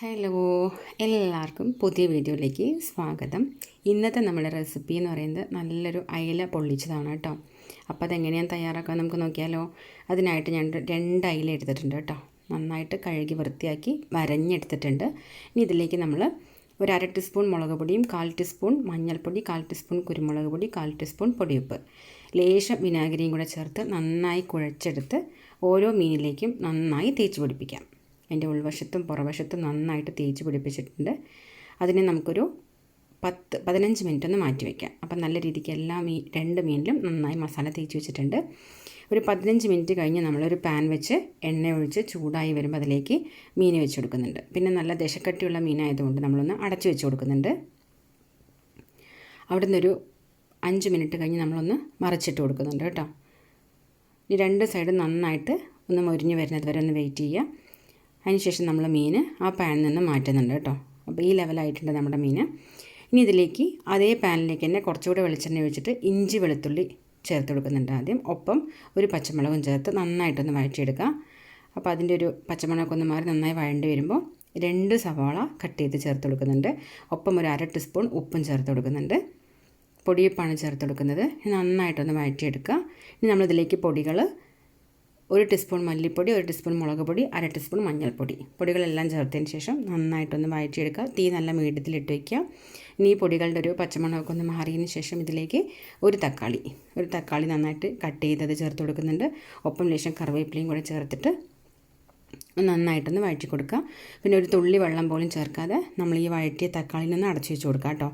Hello എല്ലാവർക്കും പുതിയ വീഡിയോയിലേക്ക് സ്വാഗതം. ഇന്നത്തെ നമ്മുടെ റെസിപ്പി എന്ന് പറയുന്നത് നല്ലൊരു അയില പൊള്ളിച്ചതാണ് കേട്ടോ. അപ്പോൾ അതെങ്ങനെയാണ് തയ്യാറാക്കാൻ നമുക്ക് നോക്കിയാലോ? അതിനായിട്ട് ഞാൻ രണ്ട് അയില എടുത്തിട്ടുണ്ട് കേട്ടോ. നന്നായിട്ട് കഴുകി വൃത്തിയാക്കി വരഞ്ഞെടുത്തിട്ടുണ്ട്. ഇനി ഇതിലേക്ക് നമ്മൾ ഒരു അര ടീസ്പൂൺ മുളക് പൊടിയും കാൽ ടീസ്പൂൺ മഞ്ഞൾപ്പൊടി കാൽ ടീസ്പൂൺ കുരുമുളക് പൊടി കാൽ ടീസ്പൂൺ പൊടിയുപ്പ്. ലേശം വിനാഗിരിയും കൂടെ ചേർത്ത് നന്നായി കുഴച്ചെടുത്ത് ഓരോ മീനിലേക്കും നന്നായി തേച്ച് പിടിപ്പിക്കാം. അതിന്റെ ഉൾവശത്തും പുറവശത്തും നന്നായിട്ട് തേച്ച് പിടിപ്പിച്ചിട്ടുണ്ട്. അതിനെ നമുക്കൊരു പത്ത് പതിനഞ്ച് മിനിറ്റ് ഒന്ന് മാറ്റി വയ്ക്കാം അപ്പം നല്ല രീതിക്ക് എല്ലാ മീ രണ്ട് മീനിലും നന്നായി മസാല തേച്ച് വെച്ചിട്ടുണ്ട്. ഒരു പതിനഞ്ച് മിനിറ്റ് കഴിഞ്ഞ് നമ്മളൊരു പാൻ വെച്ച് എണ്ണ ഒഴിച്ച് ചൂടായി വരുമ്പോൾ അതിലേക്ക് മീൻ വെച്ച് കൊടുക്കുന്നുണ്ട്. പിന്നെ നല്ല ദശക്കട്ടിയുള്ള മീനായതുകൊണ്ട് നമ്മളൊന്ന് അടച്ചു വെച്ച് കൊടുക്കുന്നുണ്ട്. അവിടെ നിന്നൊരു അഞ്ച് മിനിറ്റ് കഴിഞ്ഞ് നമ്മളൊന്ന് മറിച്ചിട്ട് കൊടുക്കുന്നുണ്ട് കേട്ടോ. ഈ രണ്ട് സൈഡും നന്നായിട്ട് ഒന്ന് മൊരിഞ്ഞ് വരുന്നത് വരെ ഒന്ന് വെയിറ്റ് ചെയ്യുക. അതിനുശേഷം നമ്മൾ മീൻ ആ പാനിൽ നിന്ന് മാറ്റുന്നുണ്ട് കേട്ടോ. അപ്പോൾ ഈ ലെവലായിട്ടുണ്ട് നമ്മുടെ മീൻ ഇനി ഇതിലേക്ക് അതേ പാനിലേക്ക് തന്നെ കുറച്ചുകൂടെ വെളിച്ചെണ്ണ ഒഴിച്ചിട്ട് ഇഞ്ചി വെളുത്തുള്ളി ചേർത്ത് കൊടുക്കുന്നുണ്ട് ആദ്യം. ഒപ്പം ഒരു പച്ചമുളകും ചേർത്ത് നന്നായിട്ടൊന്ന് വഴറ്റിയെടുക്കുക. അപ്പോൾ അതിന്റെ ഒരു പച്ചമുളകൊക്കെ മാറി നന്നായി വഴണ്ടി വരുമ്പോൾ രണ്ട് സവാള കട്ട് ചെയ്ത് ചേർത്ത് കൊടുക്കുന്നുണ്ട്. ഒപ്പം ഒരു അര ടീസ്പൂൺ ഉപ്പും ചേർത്ത് കൊടുക്കുന്നുണ്ട്. പൊടിയപ്പാണ് ചേർത്ത് കൊടുക്കുന്നത്. നന്നായിട്ടൊന്ന് വഴറ്റിയെടുക്കുക. ഇനി നമ്മളിതിലേക്ക് പൊടികൾ ഒരു ടീസ്പൂൺ മല്ലിപ്പൊടി ഒരു ടീസ്പൂൺ മുളക് പൊടി അര ടീസ്പൂൺ മഞ്ഞൾപ്പൊടി. പൊടികളെല്ലാം ചേർത്തതിന് ശേഷം നന്നായിട്ടൊന്ന് വഴറ്റിയെടുക്കുക. തീ നല്ല മീഡിയത്തിലിട്ട് വയ്ക്കുക. ഇനി ഈ പൊടികളുടെ ഒരു പച്ചമുളകൊക്കെ ഒന്ന് മാറിയതിന് ശേഷം ഇതിലേക്ക് ഒരു തക്കാളി. ഒരു തക്കാളി നന്നായിട്ട് കട്ട് ചെയ്തത് ചേർത്ത് കൊടുക്കുന്നുണ്ട്. ഒപ്പം ലേശം കറിവേപ്പിലയും കൂടെ ചേർത്തിട്ട് നന്നായിട്ടൊന്ന് വഴറ്റി കൊടുക്കുക പിന്നെ ഒരു തുള്ളി വെള്ളം പോലും ചേർക്കാതെ നമ്മൾ ഈ വഴറ്റിയ തക്കാളിനൊന്ന് അടച്ചു വെച്ച് കൊടുക്കുക കേട്ടോ.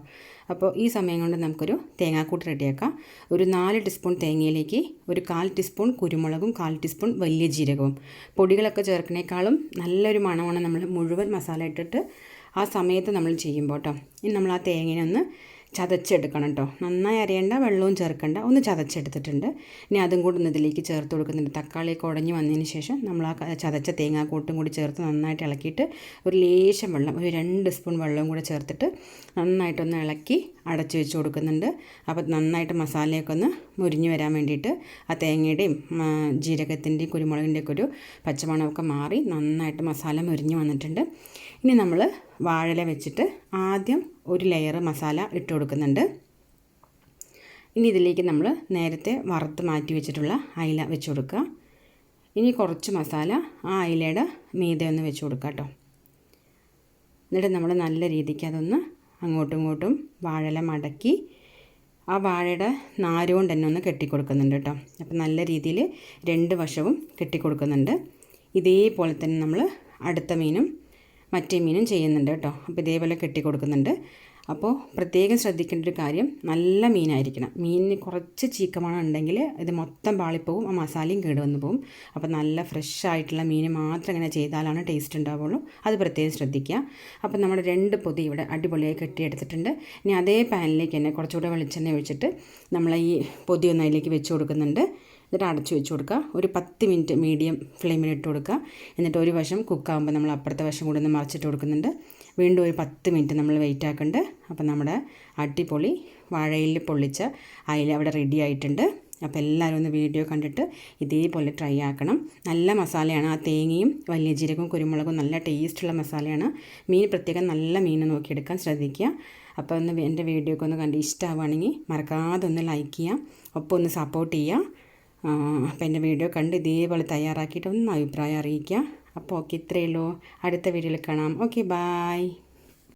അപ്പോൾ ഈ സമയം കൊണ്ട് നമുക്കൊരു തേങ്ങാക്കൂട്ട് റെഡിയാക്കാം. ഒരു നാല് ടീസ്പൂൺ തേങ്ങയിലേക്ക് ഒരു കാൽ ടീസ്പൂൺ കുരുമുളകും കാൽ ടീസ്പൂൺ വലിയ ജീരകവും. പൊടികളൊക്കെ ചേർക്കണേക്കാളും നല്ലൊരു മണമാണ് നമ്മൾ മുഴുവൻ മസാല ഇട്ടിട്ട് ആ സമയത്ത് നമ്മൾ ചെയ്യുമ്പോൾ കേട്ടോ. ഇനി നമ്മൾ ആ തേങ്ങയെ ചതച്ചെടുക്കണം കേട്ടോ നന്നായി അരയേണ്ട വെള്ളവും ചേർക്കണ്ട ഒന്ന് ചതച്ചെടുത്തിട്ടുണ്ട്. ഇനി അതും കൂടി ഒന്ന് ഇതിലേക്ക് ചേർത്ത് കൊടുക്കുന്നുണ്ട്. തക്കാളി കുടഞ്ഞ് വന്നതിന് ശേഷം നമ്മൾ ആ ചതച്ച തേങ്ങാക്കൂട്ടും കൂടി ചേർത്ത് നന്നായിട്ട് ഇളക്കിയിട്ട് ഒരു ലേശം വെള്ളം ഒരു രണ്ട് സ്പൂൺ വെള്ളവും കൂടെ ചേർത്തിട്ട് നന്നായിട്ടൊന്ന് ഇളക്കി അടച്ചു വെച്ച് കൊടുക്കുന്നുണ്ട്. അപ്പോൾ നന്നായിട്ട് മസാലയൊക്കെ ഒന്ന് മുരിഞ്ഞ് വരാൻ വേണ്ടിയിട്ട് ആ തേങ്ങയുടെയും ജീരകത്തിന്റെയും കുരുമുളകിന്റെയൊക്കെ ഒരു പച്ചമണമൊക്കെ മാറി നന്നായിട്ട് മസാല മുരിഞ്ഞ് വന്നിട്ടുണ്ട്. ഇനി നമ്മൾ വാഴല വെച്ചിട്ട് ആദ്യം ഒരു ലെയർ മസാല ഇട്ട് കൊടുക്കുന്നുണ്ട്. ഇനി ഇതിലേക്ക് നമ്മൾ നേരത്തെ വറുത്ത് മാറ്റി വെച്ചിട്ടുള്ള അയില വെച്ച് കൊടുക്കുക. ഇനി കുറച്ച് മസാല ആ അയിലയുടെ മീതെ ഒന്ന് വെച്ച് കൊടുക്കുക കേട്ടോ. എന്നിട്ട് നമ്മൾ നല്ല രീതിക്ക് അതൊന്ന് അങ്ങോട്ടും ഇങ്ങോട്ടും വാഴല മടക്കി ആ വാഴയുടെ നാരുകൊണ്ട് തന്നെ ഒന്ന് കെട്ടിക്കൊടുക്കുന്നുണ്ട് കേട്ടോ. അപ്പം നല്ല രീതിയിൽ രണ്ട് വശവും കെട്ടിക്കൊടുക്കുന്നുണ്ട് ഇതേപോലെ തന്നെ നമ്മൾ അടുത്ത മീനും മറ്റേ മീനും ചെയ്യുന്നുണ്ട് കേട്ടോ. അപ്പോൾ ഇതേപോലെ കെട്ടി കൊടുക്കുന്നുണ്ട് അപ്പോൾ പ്രത്യേകം ശ്രദ്ധിക്കേണ്ട ഒരു കാര്യം നല്ല മീനായിരിക്കണം. മീനിന് കുറച്ച് ചീക്കമാണ് ഉണ്ടെങ്കിൽ ഇത് മൊത്തം പാളിപ്പോവും ആ മസാലയും കേടുവന്ന് പോകും അപ്പോൾ നല്ല ഫ്രഷ് ആയിട്ടുള്ള മീൻ മാത്രം ഇങ്ങനെ ചെയ്താലാണ് ടേസ്റ്റ് ഉണ്ടാവുള്ളൂ. അത് പ്രത്യേകം ശ്രദ്ധിക്കുക. അപ്പോൾ നമ്മുടെ രണ്ട് പൊതി ഇവിടെ അടിപൊളിയായി കെട്ടിയെടുത്തിട്ടുണ്ട്. ഇനി അതേ പാനിലേക്ക് തന്നെ കുറച്ചുകൂടെ വെളിച്ചെണ്ണ ഒഴിച്ചിട്ട് നമ്മൾ ഈ പൊതി ഒന്ന് അതിലേക്ക് വെച്ച് കൊടുക്കുന്നുണ്ട്. എന്നിട്ട് അടച്ചു വെച്ച് കൊടുക്കുക. ഒരു പത്ത് മിനിറ്റ് മീഡിയം ഫ്ലെയിമിൽ ഇട്ട് കൊടുക്കുക. എന്നിട്ട് ഒരു വശം കുക്കാകുമ്പോൾ നമ്മൾ അപ്പുറത്തെ വശം കൂടെ ഒന്ന് മറിച്ചിട്ട് കൊടുക്കുന്നുണ്ട്. വീണ്ടും ഒരു പത്ത് മിനിറ്റ് നമ്മൾ വെയിറ്റ് ആക്കുന്നുണ്ട് അപ്പോൾ നമ്മുടെ അടിപൊളി വാഴയിൽ പൊള്ളിച്ച അയില അവിടെ റെഡി ആയിട്ടുണ്ട്. അപ്പോൾ എല്ലാവരും ഒന്ന് വീഡിയോ കണ്ടിട്ട് ഇതേപോലെ ട്രൈ ആക്കണം. നല്ല മസാലയാണ്. ആ തേങ്ങയും വലിയ ജീരകവും കുരുമുളകും നല്ല ടേസ്റ്റുള്ള മസാലയാണ്. മീൻ പ്രത്യേകം നല്ല മീൻ നോക്കിയെടുക്കാൻ ശ്രദ്ധിക്കുക. അപ്പോൾ ഒന്ന് എന്റെ വീഡിയോ ഒക്കെ ഒന്ന് കണ്ട് ഇഷ്ടമാവുകയാണെങ്കിൽ മറക്കാതെ ഒന്ന് ലൈക്ക് ചെയ്യുക. ഒപ്പം ഒന്ന് സപ്പോർട്ട് ചെയ്യുക. അപ്പോൾ എന്റെ വീഡിയോ കണ്ട് ഇതേപോലെ തയ്യാറാക്കിയിട്ട് ഒന്ന് അഭിപ്രായം അറിയിക്കുക. അപ്പോൾ ഓക്കെ ഇത്രയേ ഉള്ളൂ. അടുത്ത വീഡിയോയിൽ കാണാം. Okay bye